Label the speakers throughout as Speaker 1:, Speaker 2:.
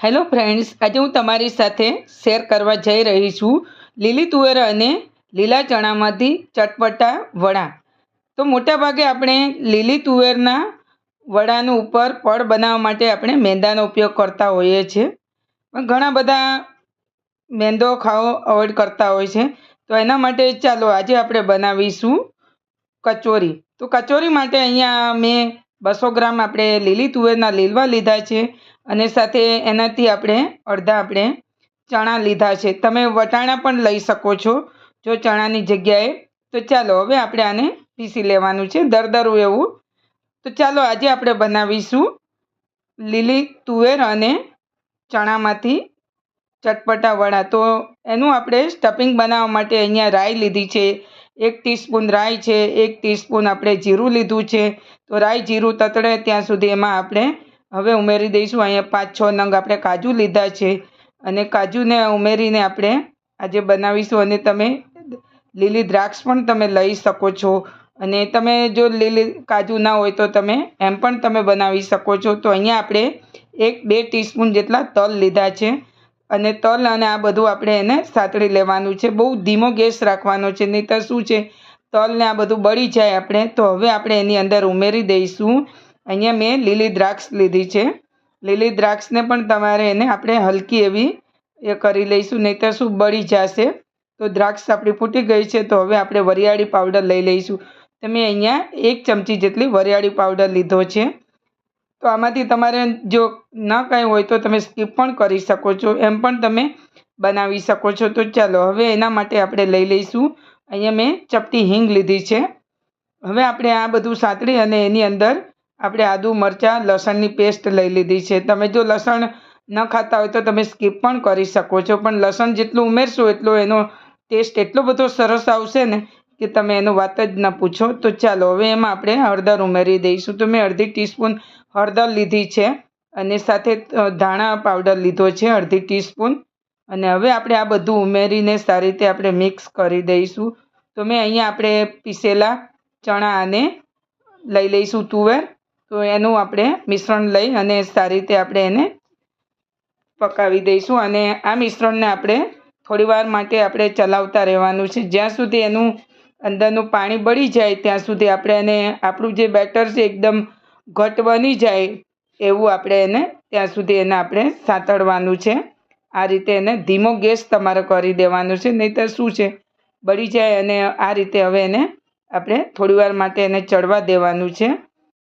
Speaker 1: Hello friends આજે હું તમારી સાથે શેર કરવા જઈ રહી છું લીલી તુવેર અને લીલા ચણામાંથી ચટપટા વડા. તો મોટાભાગે આપણે લીલી તુવેરના વડાનું ઉપર પડ બનાવવા માટે આપણે મેંદાનો ઉપયોગ કરતા હોઈએ છીએ. પણ ઘણા બધા મેંદો ખાવો અવોઇડ કરતા હોય છે. તો એના માટે ચાલો આજે આપણે બનાવીશું કચોરી. તો કચોરી માટે અહીંયા મેં બસો ગ્રામ આપણે લીલી તુવેરના લીલવા લીધા છે અને સાથે એનાથી આપણે અડધા આપણે ચણા લીધા છે. તમે વટાણા પણ લઈ શકો છો જો ચણાની જગ્યાએ. તો ચાલો હવે આપણે આને પીસી લેવાનું છે. દરદરું એવું. તો ચાલો આજે આપણે બનાવીશું લીલી તુવેર અને ચણામાંથી ચટપટા વડા તો એનું આપણે સ્ટફિંગ બનાવવા માટે અહીંયા રાઈ લીધી છે. એક ટીસ્પૂન રાઈ છે, એક ટીસ્પૂન આપણે જીરું લીધું છે. તો રાઈ જીરું તતડે ત્યાં સુધી એમાં આપણે હવે ઉમેરી દઈશું. અહીંયા પાંચ છ નંગ આપણે કાજુ લીધા છે અને કાજુને ઉમેરીને આપણે આજે બનાવીશું અને તમે લીલી દ્રાક્ષ પણ તમે લઈ શકો છો. અને તમે જો લીલી કાજુ ના હોય તો તમે એમ પણ તમે બનાવી શકો છો. તો અહીંયા આપણે એક બે ટીસ્પૂન જેટલા તલ લીધા છે. અને તલ અને આ બધું આપણે એને સાતળી લેવાનું છે. બહુ ધીમો ગેસ રાખવાનો છે નહીંતર શું છે? તલને આ બધું બળી જાય આપણે. તો હવે આપણે એની અંદર ઉમેરી દઈશું. અહીંયા મેં લીલી દ્રાક્ષ લીધી છે. લીલી દ્રાક્ષને પણ તમારે એને આપણે હલકી એવી એ કરી લઈશું નહીંતર શું બળી જશે. તો દ્રાક્ષ આપણી ફૂટી ગઈ છે, તો હવે આપણે વરિયાળી પાવડર લઈ લઈશું. તમે અહીંયા એક ચમચી જેટલી વરિયાળી પાવડર લીધો છે. તો આમાંથી તમારે જો ન કંઈ હોય તો તમે સ્કીપ પણ કરી શકો છો. એમ પણ તમે બનાવી શકો છો. તો ચાલો, હવે એના માટે આપણે લઈ લઈશું. અહીંયા મેં ચપટી હિંગ લીધી છે. હવે આપણે આ બધું સાતળી અને એની અંદર આપણે આદુ, મરચાં, લસણની પેસ્ટ લઈ લીધી છે. તમે જો લસણ ન ખાતા હોય તો તમે સ્કીપ પણ કરી શકો છો. પણ લસણ જેટલું ઉમેરશો એટલો એનો ટેસ્ટ એટલો બધો સરસ આવશે ને કે તમે એનું વાત જ ન પૂછો. તો ચાલો, હવે એમાં આપણે હળદર ઉમેરી દઈશું. તો મેં અડધી ટીસ્પૂન હળદર લીધી છે અને સાથે ધાણા પાવડર લીધો છે, અડધી ટીસ્પૂન. અને હવે આપણે આ બધું ઉમેરીને સારી રીતે આપણે મિક્સ કરી દઈશું. તો મેં અહીંયા આપણે પીસેલા ચણા અને લઈ લઈશું તુવેર. તો એનું આપણે મિશ્રણ લઈ અને સારી રીતે આપણે એને પકાવી દઈશું. અને આ મિશ્રણને આપણે થોડીવાર માટે આપણે ચલાવતા રહેવાનું છે. જ્યાં સુધી એનું અંદરનું પાણી બળી જાય ત્યાં સુધી આપણે એને, આપણું જે બેટર છે, એકદમ ઘટ બની જાય એવું આપણે એને ત્યાં સુધી એને આપણે સાંતળવાનું છે. આ રીતે એને ધીમો ગેસ તમારે કરી દેવાનો છે, નહીંતર શું છે? બળી જાય અને આ રીતે હવે એને આપણે થોડીવાર માટે એને ચડવા દેવાનું છે.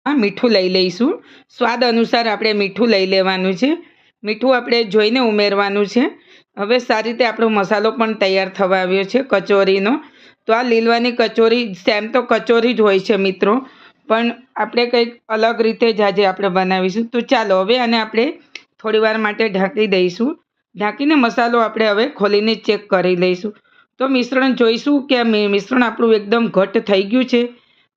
Speaker 1: મીઠું લઈ લઈશું. સ્વાદ અનુસાર આપણે મીઠું લઈ લેવાનું છે. મીઠું આપણે જોઈને ઉમેરવાનું છે. હવે સારી રીતે આપણો મસાલો પણ તૈયાર થવા આવ્યો છે કચોરીનો. તો આ લીલવાની કચોરી, સેમ તો કચોરી જ હોય છે મિત્રો. પણ આપણે કંઈક અલગ રીતે જ આજે આપણે બનાવીશું. તો ચાલો હવે આને આપણે થોડીવાર માટે ઢાંકી દઈશું. ઢાંકીને મસાલો આપણે હવે ખોલીને ચેક કરી લઈશું. તો મિશ્રણ જોઈશું કે મિશ્રણ આપણું એકદમ ઘટ થઈ ગયું છે?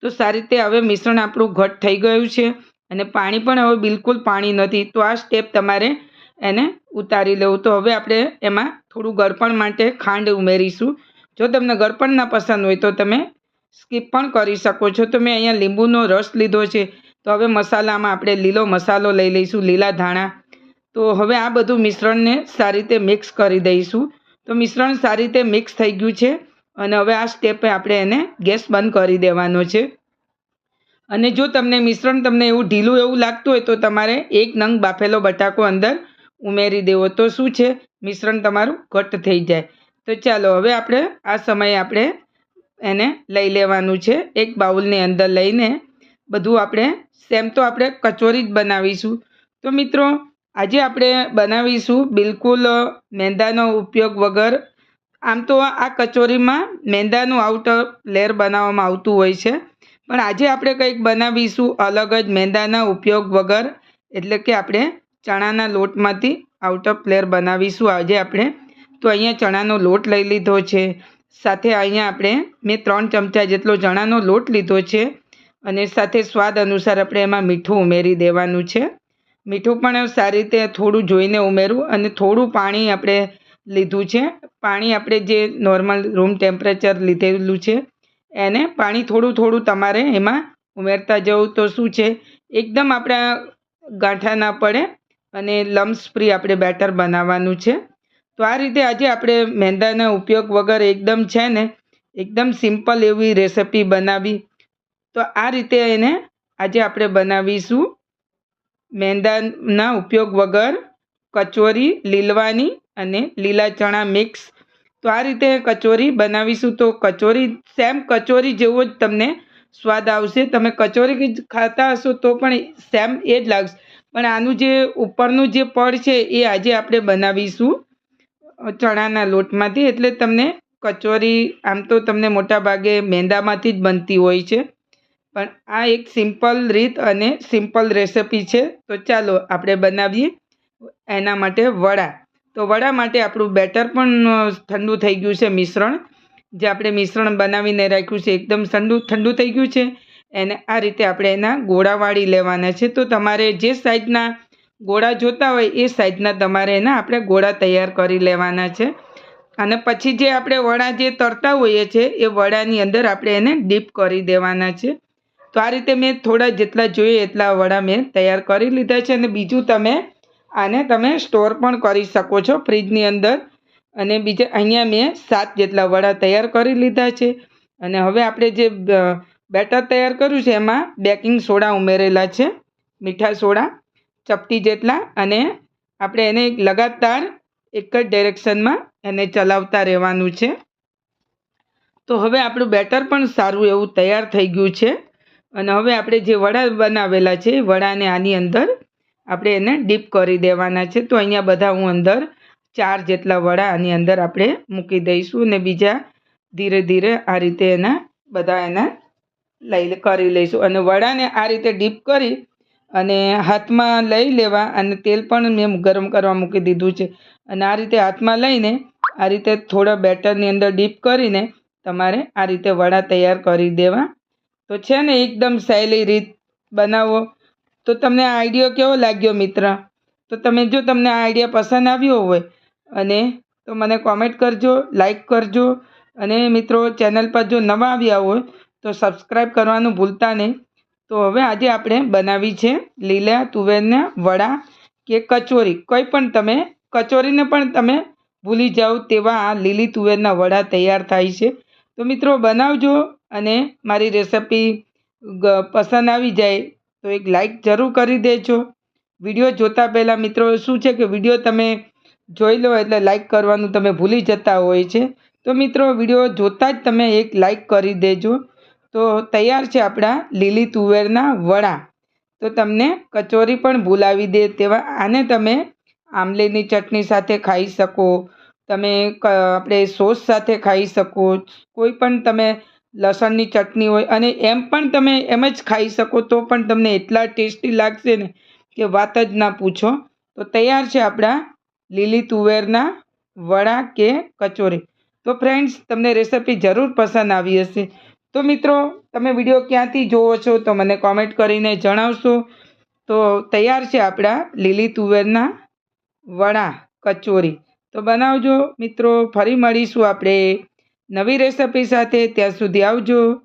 Speaker 1: તો સારી રીતે હવે મિશ્રણ આપણું ઘટ થઈ ગયું છે અને પાણી પણ હવે બિલકુલ પાણી નથી. તો આ સ્ટેપ તમારે એને ઉતારી લેવું. તો હવે આપણે એમાં થોડું ગળપણ માટે ખાંડ ઉમેરીશું. જો તમને ગળપણ ના પસંદ હોય તો તમે સ્કીપ પણ કરી શકો છો. તો મેં અહીંયા લીંબુનો રસ લીધો છે. તો હવે મસાલામાં આપણે લીલો મસાલો લઈ લઈશું, લીલા ધાણા. તો હવે આ બધું મિશ્રણને સારી રીતે મિક્સ કરી દઈશું. તો મિશ્રણ સારી રીતે મિક્સ થઈ ગયું છે અને હવે આ સ્ટેપે આપણે એને ગેસ બંધ કરી દેવાનો છે. અને જો તમને મિશ્રણ તમને એવું ઢીલું એવું લાગતું હોય તો તમારે એક નંગ બાફેલો બટાકો અંદર ઉમેરી દેવો. તો શું છે? મિશ્રણ તમારું ઘટ થઈ જાય. તો ચાલો, હવે આપણે આ સમયે આપણે એને લઈ લેવાનું છે. એક બાઉલની અંદર લઈને બધું આપણે, સેમ તો આપણે કચોરી જ બનાવીશું. તો મિત્રો, આજે આપણે બનાવીશું બિલકુલ મેંદાનો ઉપયોગ વગર. આમ તો આ કચોરીમાં મેંદાનું આઉટર લેર બનાવવામાં આવતું હોય છે. પણ આજે આપણે કંઈક બનાવીશું અલગ જ મેંદાના ઉપયોગ વગર. એટલે કે આપણે ચણાના લોટમાંથી આઉટર પ્લેયર બનાવીશું. આજે આપણે તો અહીંયા ચણાનો લોટ લઈ લીધો છે. સાથે અહીંયા આપણે મેં ત્રણ ચમચા જેટલો ચણાનો લોટ લીધો છે અને સાથે સ્વાદ અનુસાર આપણે એમાં મીઠું ઉમેરી દેવાનું છે. મીઠું પણ સારી રીતે થોડું જોઈને ઉમેરવું અને થોડું પાણી આપણે લીધું છે. પાણી આપણે જે નોર્મલ રૂમ ટેમ્પરેચર લીધેલું છે એને પાણી થોડું થોડું તમારે એમાં ઉમેરતા જવું તો શું છે? એકદમ આપણા ગાંઠા ના પડે અને લમ્સ ફ્રી આપણે બેટર બનાવવાનું છે. તો આ રીતે આજે આપણે મેંદાના ઉપયોગ વગર એકદમ છે ને, એકદમ સિમ્પલ એવી રેસિપી બનાવી. તો આ રીતે એને આજે આપણે બનાવીશું. મેંદાના ઉપયોગ વગર કચોરી, લીલવાની અને લીલા ચણા મિક્સ તો આ રીતે કચોરી બનાવીશું. તો કચોરી સેમ કચોરી જેવો જ તમને સ્વાદ આવશે. તમે કચોરી ખાતા હશો તો પણ સેમ એ જ લાગશે. પણ આનું જે ઉપરનું જે પડ છે એ આજે આપણે બનાવીશું. ચણાના લોટમાંથી, એટલે તમને કચોરી, આમ તો તમને મોટા ભાગે મેંદામાંથી જ બનતી હોય છે. પણ આ એક સિમ્પલ રીત અને સિમ્પલ રેસિપી છે. તો ચાલો આપણે બનાવીએ એના માટે વડા. તો વડા માટે આપણું બેટર પણ ઠંડુ થઈ ગયું છે મિશ્રણ. જે આપણે મિશ્રણ બનાવીને રાખ્યું છે, એકદમ ઠંડુ ઠંડુ થઈ ગયું છે. એને આ રીતે આપણે એના ગોળા વાળી લેવાના છે. તો તમારે જે સાઈઝના ગોળા જોતા હોય એ સાઈઝના તમારે એના આપણે ગોળા તૈયાર કરી લેવાના છે. અને પછી જે આપણે વડા જે તરતા હોઈએ છીએ એ વડાની અંદર આપણે એને ડીપ કરી દેવાના છે. તો આ રીતે મેં થોડા જેટલા જોઈએ એટલા વડા મેં તૈયાર કરી લીધા છે અને બીજું તમે આને તમે સ્ટોર પણ કરી શકો છો ફ્રીજની અંદર. અને બીજા અહીંયા મેં સાત જેટલા વડા તૈયાર કરી લીધા છે. અને હવે આપણે જે બેટર તૈયાર કર્યું છે, એમાં બેકિંગ સોડા ઉમેરેલા છે, મીઠા સોડા. ચપટી જેટલા અને આપણે એને લગાતાર એક જ ડાયરેક્શનમાં એને ચલાવતા રહેવાનું છે. તો હવે આપણું બેટર પણ સારું એવું તૈયાર થઈ ગયું છે. અને હવે આપણે જે વડા બનાવેલા છે વડાને આની અંદર આપણે એને ડીપ કરી દેવાના છે. તો અહીંયા બધા હું અંદર ચાર જેટલા વડા આની અંદર આપણે મૂકી દઈશું અને બીજા ધીરે ધીરે આ રીતે એના બધા એના લઈ કરી લઈશું. અને વડાને આ રીતે ડીપ કરી અને હાથમાં લઈ લેવા અને તેલ પણ મેં ગરમ કરવા મૂકી દીધું છે. અને આ રીતે હાથમાં લઈને આ રીતે થોડા બેટરની અંદર ડીપ કરીને તમારે આ રીતે વડા તૈયાર કરી દેવા. તો છે ને એકદમ સહેલી રીત બનાવો. તો તમને આ આઈડિયો કેવો લાગ્યો મિત્ર? તો તમે જો તમને આ આઈડિયા પસંદ આવ્યો હોય અને તો મને કોમેન્ટ કરજો લાઈક કરજો. અને મિત્રો ચેનલ પર જો નવા આવ્યા હોય તો સબસ્ક્રાઈબ કરવાનું ભૂલતા નહીં. તો હવે આજે આપણે બનાવી છે લીલા તુવેરના વડા કે કચોરી. કોઈ પણ તમે, કચોરીને પણ તમે ભૂલી જાઓ તેવા આ લીલી તુવેરના વડા તૈયાર થાય છે. તો મિત્રો બનાવજો અને મારી રેસિપી પસંદ આવી જાય તો એક લાઈક જરૂર કરી દેજો. વીડિયો જોતા પહેલાં મિત્રો શું છે કે વીડિયો તમે જોઈ લો એટલે લાઈક કરવાનું તમે ભૂલી જતા હોય છે. તો મિત્રો વીડિયો જોતાં જ તમે એક લાઈક કરી દેજો. તો તૈયાર છે આપણા લીલી તુવેરના વડા. તો તમને કચોરી પણ ભૂલાવી દે તેવા આને તમે આમલીની ચટણી સાથે ખાઈ શકો, તમે આપણે સોસ સાથે ખાઈ શકો, કોઈ પણ તમે લસણની ચટણી હોય અને એમ પણ તમે એમ જ ખાઈ શકો, તો પણ તમને એટલા ટેસ્ટી લાગશે ને કે વાત જ ના પૂછો. તો તૈયાર છે આપણા લીલી તુવેરના વડા કે કચોરી. તો ફ્રેન્ડ્સ, તમને રેસિપી જરૂર પસંદ આવી હશે. તો મિત્રો, તમે વીડિયો ક્યાંથી જોવો છો તો મને કોમેન્ટ કરીને જણાવશો. તો તૈયાર છે આપણા લીલી તુવેરના વડા કચોરી. તો બનાવજો મિત્રો, ફરી મળીશું આપણે નવી રેસિપી સાથે. ત્યાં સુધી આવજો.